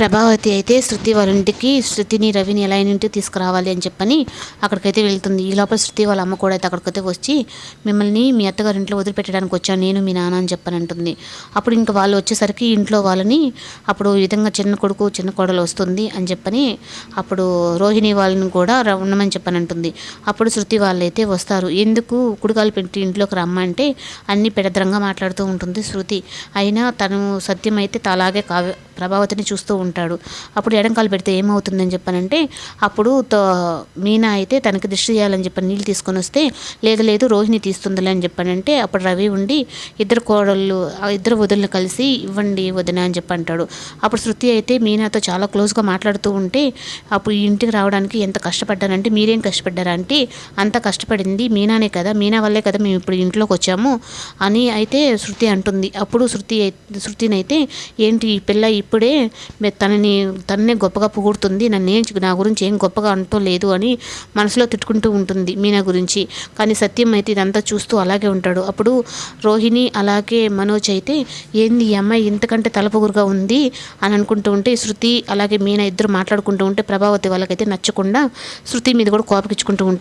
ప్రభావతి అయితే శృతి వాళ్ళ ఇంటికి శృతిని రవిని ఎలా అయినా ఇంటికి తీసుకురావాలి అని చెప్పని అక్కడికైతే వెళ్తుంది. ఈ లోపల శృతి వాళ్ళ అమ్మ కూడా అయితే అక్కడికైతే వచ్చి మిమ్మల్ని మీ అత్తగారి ఇంట్లో వదిలిపెట్టడానికి వచ్చాను నేను మీ నాన్న అని చెప్పని అంటుంది. అప్పుడు ఇంకా వాళ్ళు వచ్చేసరికి ఇంట్లో వాళ్ళని అప్పుడు ఈ విధంగా చిన్న కొడుకు చిన్న కోడలు వస్తుంది అని చెప్పని అప్పుడు రోహిణి వాళ్ళని కూడా ఉండమని చెప్పని అంటుంది. అప్పుడు శృతి వాళ్ళైతే వస్తారు. ఎందుకు? కుడికాలు పెట్టి ఇంట్లోకి రమ్మంటే అన్ని పెడద్రంగా మాట్లాడుతూ ఉంటుంది శృతి. అయినా తను సత్యం అయితే అలాగే కావ్య ప్రభావతిని చూస్తూ ఉంటాడు. అప్పుడు ఎడంకాలు పెడితే ఏమవుతుందని చెప్పానంటే అప్పుడు మీనా అయితే తనకి దృష్టి చేయాలని చెప్పి నీళ్ళు తీసుకొని వస్తే లేదు లేదు రోహిణి తీస్తుందిలే అని చెప్పానంటే అప్పుడు రవి ఉండి ఇద్దరు కోడళ్ళు ఇద్దరు వదులను కలిసి ఇవ్వండి వదిన అని చెప్పి అంటాడు. అప్పుడు శృతి అయితే మీనాతో చాలా క్లోజ్గా మాట్లాడుతూ ఉంటే అప్పుడు ఈ ఇంటికి రావడానికి ఎంత కష్టపడ్డానంటే మీరేం కష్టపడ్డారా అంటే అంత కష్టపడింది మీనానే కదా మీనా వల్లే కదా మేము ఇప్పుడు ఇంట్లోకి వచ్చాము అని అయితే శృతి అంటుంది. అప్పుడు శృతి శృతినైతే శృతిని అయితే ఏంటి ఈ పిల్ల ఇప్పుడే తనని తన్నే గొప్పగా పొగుడుతుంది. నన్ను ఏం నా గురించి ఏం గొప్పగా అంటూ లేదు అని మనసులో తిట్టుకుంటూ ఉంటుంది మీనా గురించి. కానీ సత్యం అయితే ఇదంతా చూస్తూ అలాగే ఉంటాడు. అప్పుడు రోహిణి అలాగే మనోజ్ అయితే ఏంది ఈ అమ్మాయి ఇంతకంటే తలపొగురుగా ఉంది? అని అనుకుంటూ ఉంటే శృతి అలాగే మీనా ఇద్దరు మాట్లాడుకుంటూ ఉంటే ప్రభావతి వాళ్ళకైతే నచ్చకుండా శృతి మీద కూడా కోపకిచ్చుకుంటూ ఉంటారు